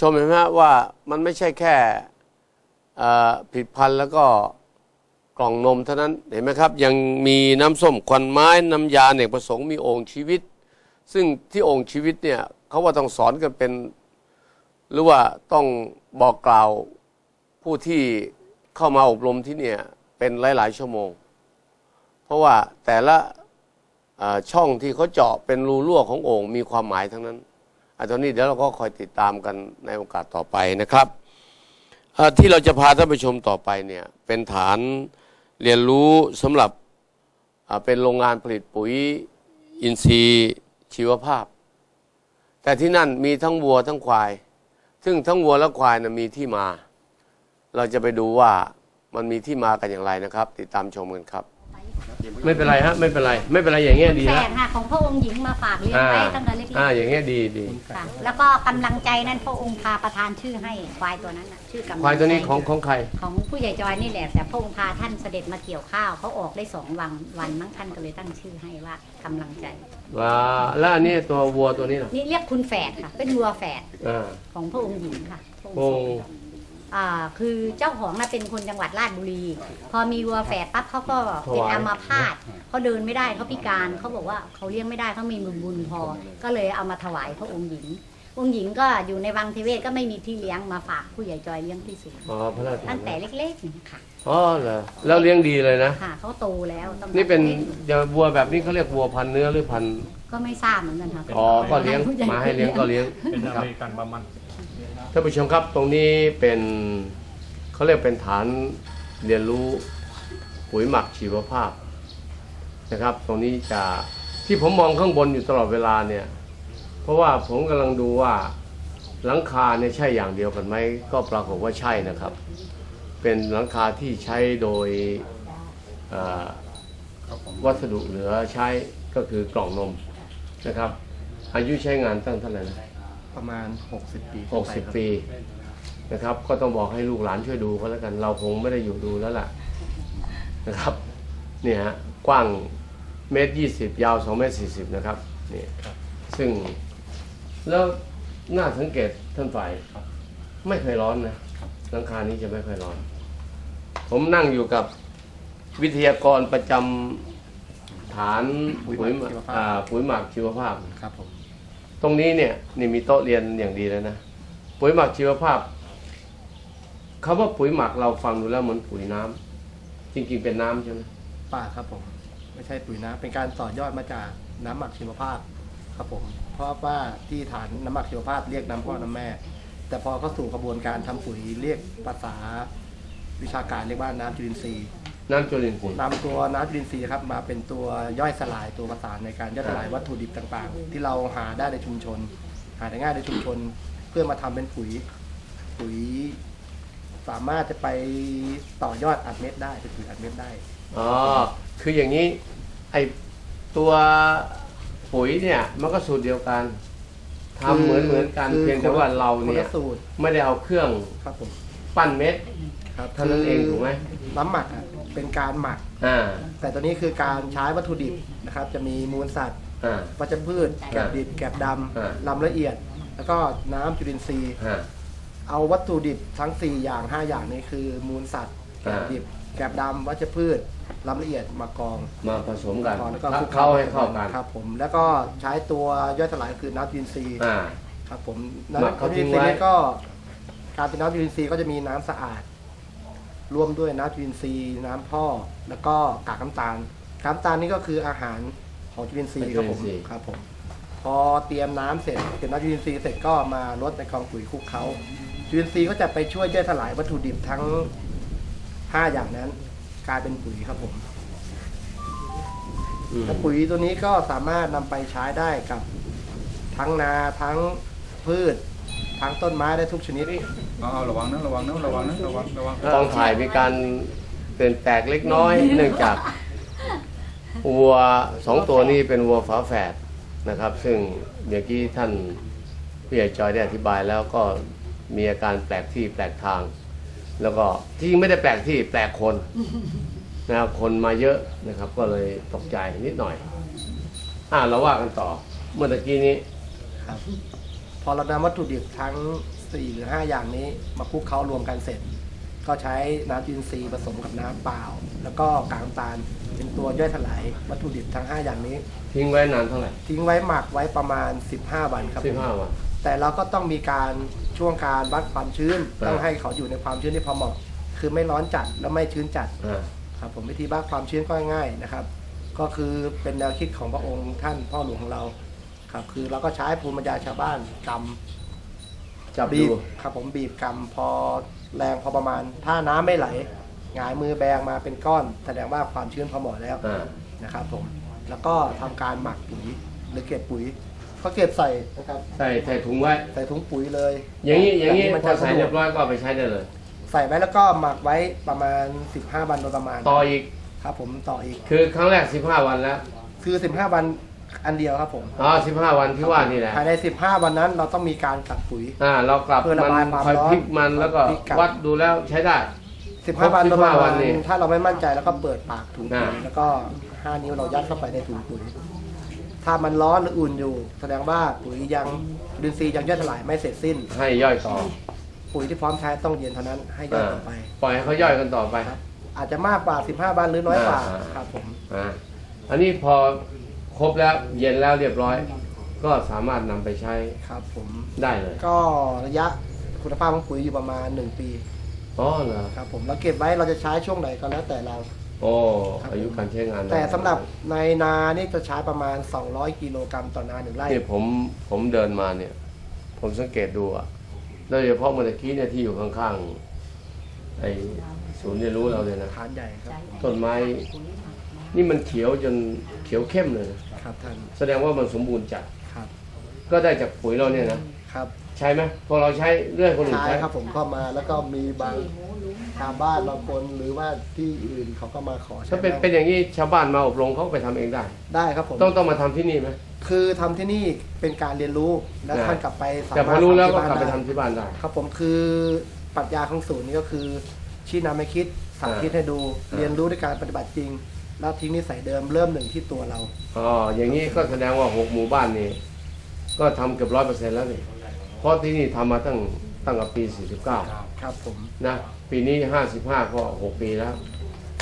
ชมเห็นไหมว่ามันไม่ใช่แค่ผิดพันธุ์แล้วก็กล่องนมเท่านั้นเห็นไหมครับ ยังมีน้ำส้มควันไม้น้ำยาเนกประสงค์มีโอ่งชีวิต ซึ่งที่โอ่งชีวิตเนี่ยเขาว่าต้องสอนกันเป็น หรือว่าต้องบอกกล่าวผู้ที่เข้ามาอบรมที่เนี่ยเป็นหลาย ๆ ชั่วโมง เพราะว่าแต่ละช่องที่เขาเจาะเป็นรูรั่วของโอ่งมีความหมายทั้งนั้น อันตอนนี้เดี๋ยวเราก็คอยติดตามกันในโอกาสต่อไปนะครับที่เราจะพาท่านผู้ชมต่อไปเนี่ยเป็นฐานเรียนรู้สำหรับเป็นโรงงานผลิตปุ๋ยอินทรีย์ชีวภาพ แต่ที่นั่นมีทั้งวัวทั้งควาย ซึ่งทั้งวัวและควายนะมีที่มา เราจะไปดูว่ามันมีที่มากันอย่างไรนะครับ ติดตามชมกันครับ ไม่เป็นไรฮะไม่เป็นไร ไม่เป็นไรอย่างเงี้ยดีแฝฮะดค่ะของพระองค์หญิงมาฝากเลี้ยงอ่าไว้ตั้งแต่เล็กอ่าอย่างเงี้ยดีดีๆค่ะ แล้วก็กำลังใจนั้นพระองค์พาประทานชื่อให้ควายตัวนั้นน่ะชื่อกำลังใจควายตัวนี้ของของใคร ของผู้ใหญ่จอยนี่แหละ แต่พระองค์พาท่านเสด็จมาเกี่ยวข้าวเขาออกได้สองวันวันมั้งท่านก็เลยตั้งชื่อให้ว่ากำลังใจว่าแล้วอันนี้ตัววัวตัวนี้ล่ะนี่เรียกคุณแฝดค่ะ เป็นวัวแฝดอ่าของพระองค์หญิงค่ะพระองค์โอ้ทรง อ่าคือเจ้าของน่ะเป็นคนจังหวัดราชบุรี พอมีวัวแฝดปั๊บเขาก็เป็นอัมาพาตเขาเดินไม่ได้เขาพิการเขาบอกว่าเขาเลี้ยงไม่ได้เขามีบุญบุญพอ ก็เลยเอามาถวายพระองค์หญิง องค์หญิงก็อยู่ในวังเทเวศก็ไม่มีที่เลี้ยงมาฝากผู้ใหญ่จอยเลี้ยงที่สุดอ๋อพระราชทาตั้นงแต่เล็กๆนี่ค่ะอ๋อเหรอแล้วเลี้ยงดีเลยนะค่ะเขาโตแล้วตั้งแต่นี่เป็นล็กจะวัวแบบนี้เขาเรียกวัวพันธุ์เนื้อหรือพันธุ์ก็ไม่ทราบเหมือนกันค่ะอ๋อก็เลี้ยงมาให้เลี้ยงก็เลี้ยงเป็นอครับเมริกันบามัน ท่านผู้ชมครับตรงนี้เป็นเขาเรียกเป็นฐานเรียนรู้ปุ๋ยหมักชีวภาพนะครับ ตรงนี้จะที่ผมมองข้างบนอยู่ตลอดเวลาเนี่ย เพราะว่าผมกำลังดูว่าหลังคาเนี่ยใช่อย่างเดียวกันไหมก็ปรากฏว่าใช่นะครับ เป็นหลังคาที่ใช้โดยวัสดุเหลือใช้ก็คือกล่องนมนะครับ อายุใช้งานตั้งเท่าไหร่นะ ประมาณ 60 ปีหกสิบปีนะครับ ก็ต้องบอกให้ลูกหลานช่วยดูก็แล้วกัน เราคงไม่ได้อยู่ดูแล้วล่ะนะครับเนี่ยฮะกว้างเมตรยี่สิบยาวสองเมตรสี่สิบนะครับนี่ซึ่งแล้วน่าสังเกตท่านฝ่ายไม่เคยร้อนนะหลังคานี้จะไม่ค่อยร้อน ผมนั่งอยู่กับวิทยากรประจำฐานปุ๋ยหมักอ่าปุ๋ยหมักชีวภาพ ครับผม ตรงนี้เนี่ยนี่มีโต๊ะเรียนอย่างดีเลยนะปุ๋ยหมักชีวภาพคำว่าปุ๋ยหมักเราฟังดูแล้วเหมือนปุ๋ยน้ำจริงๆเป็นน้ำใช่ไหมป่าครับผม ไม่ใช่ปุ๋ยน้ำเป็นการต่อยอดมาจากน้ำหมักชีวภาพครับผม เพราะว่าที่ฐานน้ำหมักชีวภาพเรียกน้ำพ่อน้ำแม่ แต่พอเข้าสู่กระบวนการทำปุ๋ยเรียกภาษาวิชาการเรียกว่าน้ำจุลินทรีย์ น้ำจุลินทรีย์ นำตัวน้ำจุลินทรีย์ครับมาเป็นตัวย่อยสลายตัวประสานในการย่อยสลายวัตถุดิบต่างๆ ที่เราหาได้ในชุมชน หาได้ง่ายในชุมชน เพื่อมาทำเป็นปุ๋ยปุ๋ย สามารถจะไปต่อยอดอัดเม็ดได้เป็นปุ๋ยอัดเม็ดได้ อ๋อ คืออย่างนี้ ไอตัวปุ๋ยเนี่ย มันก็สูตรเดียวกันทำเหมือนเหมือนกันคือ เพียงแต่ว่าเราคนเนี่ยละสูตรไม่ได้เอาเครื่องครับผมปั้นเม็ดครับเท่านั้นเองถูกไหมน้ำหมักอะ เป็นการหมัก อ่า แต่ตัวนี้คือการใช้วัตถุดิบนะครับ จะมีมูลสัตว์อ่า วัชพืช แกบดิบแกบดอ่าำลำละเอียด แล้วก็น้ำจุลินทรีย์ อ่า เอาวัตถุดิบทั้ง 4 อย่าง 5 อย่างนี้คือมูลสัตว์แกบดิบแกบดำวัชพืชลำละเอียดมากองมาผสมกันก่อนแล้วก็คลุกเข้าให้เข้ากัน ครับผมแล้วก็ใช้ตัวย่อยสลายคือน้ำจุลินทรีย์อ่า ครับผมหมักน้ำเขาจุทิ้ลิงนทรีย์ไว้นี่ก็การเป็นน้ำจุลินทรีย์ก็จะมีน้ำสะอาด ร่วมด้วยน้ำจุลินทรีย์ น้ำพ่อ แล้วก็กากน้ำตาลกากน้ำตาลนี่ก็คืออาหารของจุลินทรีย์ครับผมจุลินทรีย์ครับผมพอเตรียมน้ำเสร็จเตรียมน้ำจุลินทรีย์เสร็จก็มาลดในกองปุ๋ยคลุกเขาจุลินทรีย์ก็จะไปช่วยย่อยสลายวัตถุดิบทั้ง 5 อย่างนั้น กลายเป็นปุ๋ยครับผมอืมแต่ปุ๋ยตัวนี้ก็สามารถนำไปใช้ได้กับ ทั้งนาทั้งพืช ทั้งต้นไม้ได้ทุกชนิดเอาเอาระวังนะระวังนะระวังนะระวังระวังกองถ่ายมีการเปลี่ยนแปลกเล็กน้อย เนื่องจากวัวสองตัวนี้เป็นวัวฝาแฝดนะครับ ซึ่งเมื่อกี้ท่านผู้ใหญ่จอยได้อธิบายแล้วก็มีอาการแปลกที่แปลกทาง แล้วก็ที่จริงไม่ได้แปลกที่แปลกคนนะครับคนมาเยอะนะครับ ก็เลยตกใจนิดหน่อย อ่าเราว่ากันต่อเมื่อตะกี้นี้ครับ พอเรานำวัตถุดิบทั้งสี่หรือห้าอย่างนี้มาคลุกเคล้ารวมกันเสร็จ ก็ใช้น้ำจุลินทรีย์ผสมกับน้ำเปล่า แล้วก็กากน้ำตาลเป็นตัวย่อยสลายวัตถุดิบทั้ง 5 อย่างนี้ ทิ้งไว้นานเท่าไหร่ทิ้งไว้หมักไว้ประมาณ 15 วันครับสิบห้าวัน แต่เราก็ต้องมีการช่วงการวัดความชื้นอ่าต้องให้เขาอยู่ในความชื้นที่พอเหมาะ คือไม่ร้อนจัดแล้วไม่ชื้นจัดอ่าครับผมวิธีวัดความชื้นก็ง่ายๆนะครับ ก็คือเป็นแนวคิดของพระองค์ท่านพ่อหลวงของเรา ครับ คือเราก็ใช้ภูมิปัญญาชาวบ้านกำจับบีดูบครับผมบีบกำพอแรงพอประมาณ ถ้าน้ำไม่ไหลหงายมือแบงมาเป็นก้อน แสดงว่าความชื้นพอเหมาะแล้วอ่า นะครับผมแล้วก็ทำการหมักปุ๋ยหรือเก็บปุ๋ยก็เก็บใส่นะครับใส่ใส่ถุงไว้ ใส่ถุงปุ๋ยเลย อย่างนี้อย่างนี้มันพอจะใส่สะดเรีวยกบร้อยก็เอาไปใช้ได้เลย ใส่ไว้แล้วก็หมักไว้ประมาณ 15 วันโดยประมาณต่ออีก ครับผมต่ออีก คือครั้งแรก 15 วันแล้ว คือ 15 วัน อันเดียวครับผมอ๋อ15วันที่ว่านี่แหละภายใน15วันนั้นเราต้องมีการกลับปุ๋ย อ่า เรากลับเพื่อระมันบายความคอยร้อนพลิกมันแล้วก็พลิกกลับ วัดดูแล้วใช้ได้15วันโดยประ15วัมานณนี่ถ้าเราไม่มั่นใจแล้วก็เปิดปากถุงปุ๋ยอ่า แล้วก็5นิ้วเรายัดเข้าไปในถุงปุ๋ย ถ้ามันร้อนหรืออุ่นอยู่ แสดงว่าปุ๋ยยังดินทรีย์ยังย่อยสลายไม่เสร็จสิ้น ให้ย่อยต่อปุ๋ยที่พร้อมใช้ต้องเย็นเท่านั้นให้ย่อยต่อไป ปล่อยให้เขาย่อยกันต่อไป อาจจะมากกว่า 15 วันหรือน้อยกว่าอ่า ครับผม อ่าอันนี้พอ ครบแล้วเย็นแล้วเรียบร้อย ก็สามารถนำไปใช้ครับผม ได้เลยก็ระยะคุณภาพของปุ๋ยอยู่ประมาณ 1 ปีอ๋อเหรอครับผมเราเก็บไว้เราจะใช้ช่วงไหนก็แล้วแต่เรา โอ้อายุการใช้งานได้แต่สำหรับในนานี่จะใช้ประมาณ 200 กิโลกรัมต่อนาหนึ่งไร่นี่ผมผมเดินมาเนี่ย ผมสังเกตดูอะโดยเฉพาะเมื่อกี้เนี่ยที่อยู่ข้างๆไอ้ศูนย์เรียนรู้เราเนี่ยนะ ฐานใหญ่ครับ ต้นไม้ นี่มันเขียวจนเขียวเข้มเลยนะครับท่านแสดงว่ามันสมบูรณ์จัดครับ ก็ได้จากปุ๋ยเราเนี่ยนะครับ ใช่ไหมพอเราใช้เรื่อยคนอื่นใช้ใช้ครับผมเข้ามาแล้วก็มีบางชาวบ้านบางคนหรือว่าที่อื่นเขาก็มาขอใช้ถ้าเป็นเป็นอย่างนี้ชาวบ้านมาอบรมเขาก็ไปทำเองได้ ได้ครับผม ต้องต้องมาทำที่นี่ไหมคือทำที่นี่เป็นการเรียนรู้แล้วอ่าท่านกลับไปสาแต่พมาอรถรู้แล้วก็ทำกลับไปที่บ้านทำที่บ้านได้ ครับผมคือปรัชญาของศูนย์นี้ก็คือชี้นำให้คิดสาธิตให้ดู อ่า เรียนรู้ด้วยการปฏิบัติจริง แล้วทิ้งนิสัยเดิมเริ่มหนึ่งที่ตัวเรา อ๋ออย่างนี้ก็แสดงว่าหกหมู่บ้านนี่ก็ทำเกือบร้อยเปอร์เซ็นต์แล้วนี่เพราะที่นี่ทำมาตั้งตั้งแต่ปี 49 ครับผม นะปีนี้ 55 ก็ 6 ปีแล้ว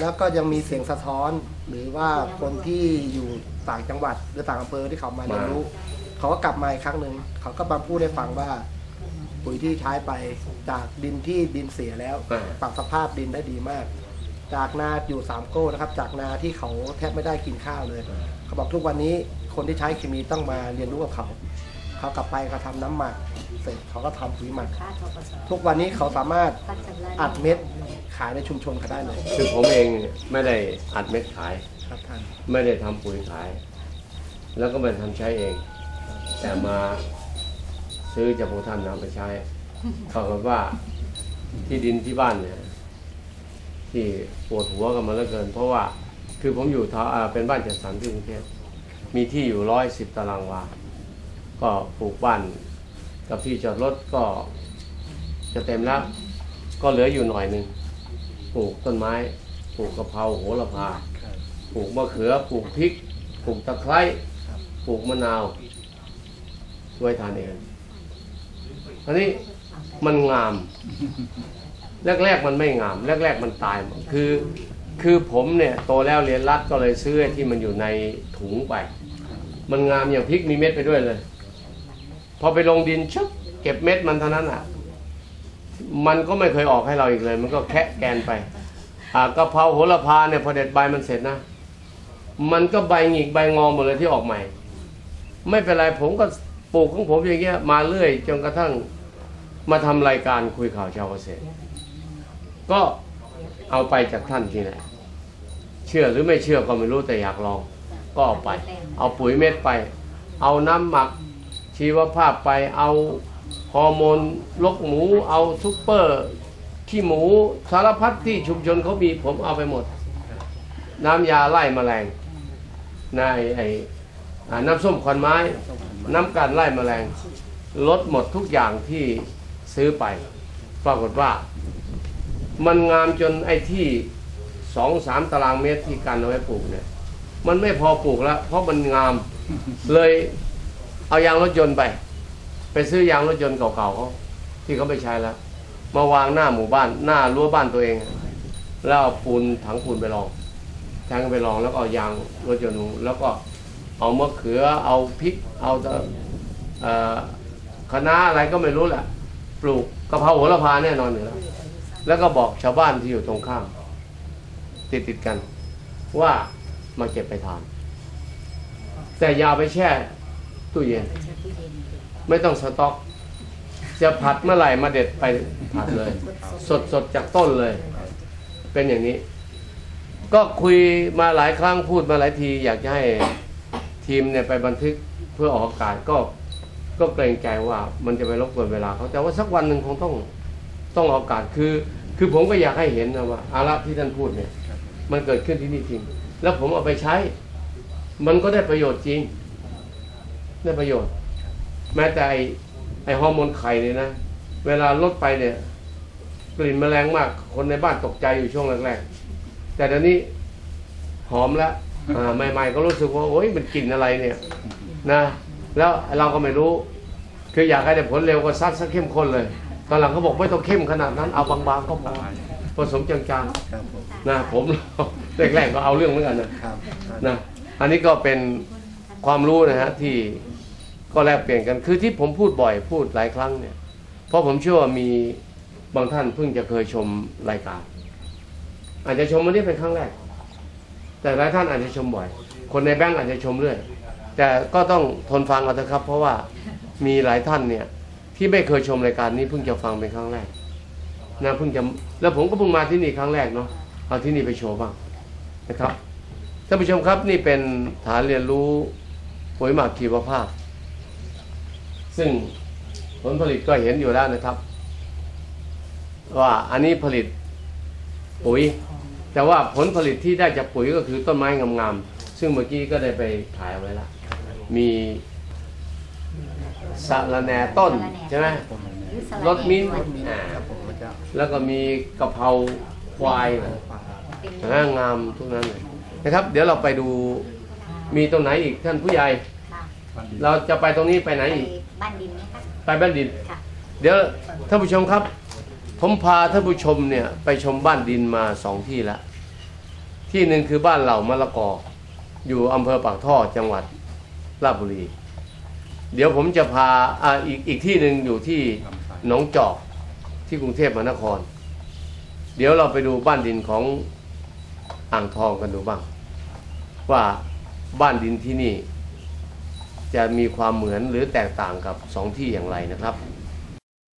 แล้วก็ยังมีเสียงสะท้อน หรือว่าคนที่อยู่ต่างจังหวัดหรือต่างอำเภอที่เขามาเรียนรู้ เขาก็กลับมาอีกครั้งหนึ่งเขาก็มาพูดให้ฟังว่าปุ๋ยที่ใช้ไปจากดินที่ดินเสียแล้ว อ่า ปรับสภาพดินได้ดีมาก จากนาอยู่สามโก้นะครับ จากนาที่เขาแทบไม่ได้กินข้าวเลย เขาบอกทุกวันนี้คนที่ใช้เคมีต้องมาเรียนรู้กับเขา เขากลับไปเขาทำน้ำหมัก เสร็จเขาก็ทำปุ๋ยหมัก ทุกวันนี้เขาสามารถอัดเม็ดขายในชุมชนเขาได้เลยคือผมเองเนี่ยไม่ได้อัดเม็ดขาย ครับท่านไม่ได้ทำปุ๋ยขาย แล้วก็ไม่ได้ทำใช้เอง แต่มาซื้อจากพวกท่านนำไปใช้เขากับว่าที่ดินที่บ้านเนี่ย ที่ปวดหัวกันมาเหลือเกิน เพราะว่าคือผมอยู่ท้าอ่าเป็นบ้านจัดสรรที่กรุงเทพมีที่อยู่ร้อยสิบตารางวา ก็ปลูกบ้านกับที่จอดรถก็จะเต็มแล้ว ก็เหลืออยู่หน่อยหนึ่งปลูกต้นไม้ปลูกกะเพราโหระพาปลูกมะเขือปลูกพริกปลูกตะไคร้ปลูกมะนาวไว้ทานเองอันนี้มันงาม แรก ๆ มันไม่งาม แรก ๆ มันตายคือคือผมเนี่ยโตแล้วเรียนรัดก็เลยซื้อที่มันอยู่ในถุงไป มันงามอย่างพริกมีเม็ดไปด้วยเลย พอไปลงดินชุบเก็บเม็ดมันเท่านั้นอะ มันก็ไม่เคยออกให้เราอีกเลย มันก็แคะแกนไปอ่ากะเพราโหระพาเนี่ยพอเด็ดใบมันเสร็จนะ มันก็ใบหงิกใบงอหมดเลยที่ออกใหม่ ไม่เป็นไรผมก็ปลูกของผมอย่างเงี้ยมาเรื่อย จนกระทั่งมาทำรายการคุยข่าวชาวเกษตร ก็เอาไปจากท่านที่ไหนเชื่อหรือไม่เชื่อก็ไม่รู้แต่อยากลอง ก็เอาไป เอาปุ๋ยเม็ดไป เอาน้ำหมักชีวภาพไปเอาฮอร์โมนลกหมู เอาซุปเปอร์ขี้หมูสารพัดที่ชุมชนเขามีผมเอาไปหมด น้ำยาไล่แมลงนายไอ้น้ำส้มควันไม้ น้ำกันไล่แมลงลดหมดทุกอย่างที่ซื้อไป ปรากฏว่า มันงามจนไอ้ที่สองสามตารางเมตรที่กันเอาไว้ปลูกเนี่ย มันไม่พอปลูกแล้ว เพราะมันงามเลยเอายางรถยนต์ไป ไปซื้อยางรถยนต์เก่าๆเขาที่เขาไม่ใช้แล้ว มาวางหน้าหมู่บ้านหน้ารั้วบ้านตัวเอง แล้วเอาปูนถังปูนไปรองแทงไปรองแล้วก็เอายางรถยนต์แล้วก็เอามะเขือเอาพริกเอาเอ่อคะอะไรก็ไม่รู้แหละปลูกกะเพราโหระพาแน่นอนอยู่แล้ว แล้วก็บอกชาวบ้านที่อยู่ตรงข้าม ติดติดกัน ว่ามาเก็บไปทาน แต่อย่าไปแช่ตู้เย็น ไม่ต้องสต็อก จะผัดเมื่อไหร่มาเด็ดไปผัดเลย สดสดจากต้นเลย เป็นอย่างนี้ ก็คุยมาหลายครั้งพูดมาหลายที อยากจะให้ทีมเนี่ยไปบันทึกเพื่อออกอากาศก็ก็เกรงใจว่ามันจะไปรบกวนเวลาเขาแต่ว่าสักวันหนึ่งคงต้องต้องออกอากาศคือ คือผมก็อยากให้เห็นนะว่าอาระที่ท่านพูดเนี่ย มันเกิดขึ้นที่นี่จริง แล้วผมเอาไปใช้ มันก็ได้ประโยชน์จริง ได้ประโยชน์ แม้แต่ไอไอฮอร์โมนไข่เนี่ยนะ เวลาลดไปเนี่ย กลิ่นแมลงมาก คนในบ้านตกใจอยู่ช่วงแรกๆ แต่เดี๋ยวนี้หอมแล้วใหม่ ๆ ก็รู้สึกว่าโอ๊ยมันกลิ่นอะไรเนี่ย นะ แล้วเราก็ไม่รู้ คืออยากให้ได้ผลเร็วก็ซัดซักเข้มข้นเลย ตอนหลังเขาบอกไม่ต้องเข้มขนาดนั้นเอาบางๆก็พอผสมจางครับผมๆนะผมแรกๆก็เอาเรื่องเหมือนกันนะครับนะอันนี้ก็เป็นความรู้นะฮะที่ก็แลกเปลี่ยนกันคือที่ผมพูดบ่อยพูดหลายครั้งเนี่ย เพราะผมเชื่อว่ามีบางท่านเพิ่งจะเคยชมรายการ อาจจะชมวันนี้เป็นครั้งแรก แต่หลายท่านอาจจะชมบ่อย คนในแบงก์อาจจะชมเรื่อยแต่ก็ต้องทนฟังเอาเถอะครับ เพราะว่ามีหลายท่านเนี่ย ที่ไม่เคยชมรายการนี้เพิ่งจะฟังเป็นครั้งแรกนะเพิ่งจะแล้วผมก็เพิ่งมาที่นี่ครั้งแรกเนาะเอาที่นี่ไปโชว์บ้างนะครับท่านผู้ชมครับนี่เป็นฐานเรียนรู้ปุ๋ยหมักชีวภาพ ซึ่งผลผลิตก็เห็นอยู่แล้วนะครับ ว่าอันนี้ผลิตปุ๋ย แต่ว่าผลผลิตที่ได้จากปุ๋ยก็คือต้นไม้งามๆซึ่งเมื่อกี้ก็ได้ไปถ่ายเอาไว้แล้วมี สะระแหน่ต้นใช่ไหมหรือสลัดรสมิ้นท์แหอ่าครับผมพระเจ้าแล้วก็มีกะเพราควายนะเป็นอ่างามทุกนั้นเลยนะครับ เดี๋ยวเราไปดูมีตรงไหนอีกท่านผู้ใหญ่ค่ะเราจะไปตรงนี้ไปไหนไปอีกบ้านดินไหมคะไปบ้านดินค่ะเดี๋ยวท่านผู้ชมครับ ผมพาท่านผู้ชมเนี่ยไปชมบ้านดินมาสองที่แล้วที่หนึ่งคือบ้านเหล่ามะละกอ อยู่อำเภอปากท่อจังหวัดราชบุรี เดี๋ยวผมจะพาอ่าอีกอีกที่หนึ่งอยู่ที่หนองจอกที่กรุงเทพมหานคร เดี๋ยวเราไปดูบ้านดินของอ่างทองกันดูบ้าง ว่าบ้านดินที่นี่ จะมีความเหมือนหรือแตกต่างกับสองที่อย่างไรนะครับ